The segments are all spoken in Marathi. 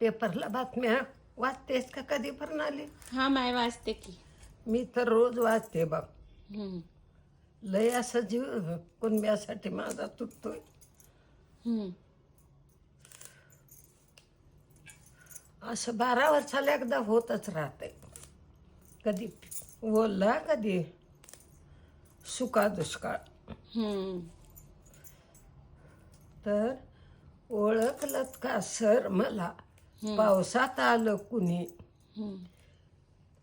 पेपरला बातम्या वाचतेस का कधी पण आली हा माय वाचते की. मी तर रोज वाचते हम्म. लय असं जीव कुणब्यासाठी माझा तुटतोय. हम्म. असं बारा वर्षाला एकदा होतच राहते कधी ओला कधी सुका दुष्काळ. हम्म. तर ओळखलं का सर मला? पावसात आलं कुणी.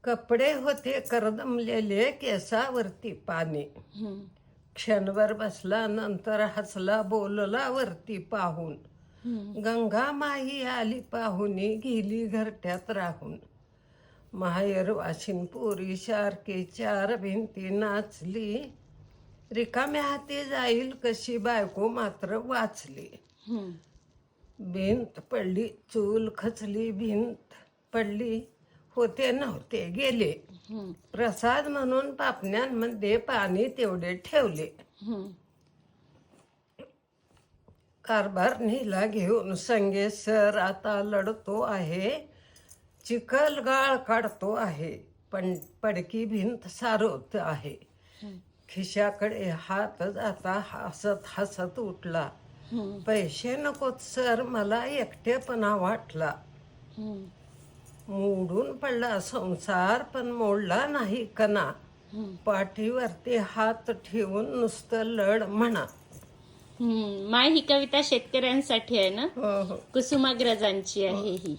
कपडे होते करदमलेले केसावरती पाणी हम्म. क्षणभर बसला नंतर हसला बोलला वरती पाहून. गंगा माई आली पाहुनी गेली घरट्यात राहून माहेर वाशिन पोरी सारखी चार भिंती नाचली रिकाम्या हाती जाईल कशी बायको मात्र वाचली. भिंत पडली चूल खचली भिंत पडली होते नव्हते गेले. प्रसाद म्हणून पापण्यांमध्ये पाणी तेवढे ठेवले हम्म. कारभारणीला घेऊन संगे सर आता लढतो आहे चिखल गाळ काढतो आहे पण पडकी भिंत सारवत आहे खिशाकडे हात जाता हसत हसत उठला. पैसे नकोत सर मला एकटेपणा वाटला. मोडून पडला संसार पण मोडला नाही कणा. पाठीवरती हात ठेवून नुसतं लढ म्हणा. माय ही कविता शेतकऱ्यांसाठी आहे ना हो हो कुसुमाग्रजांची आहे ही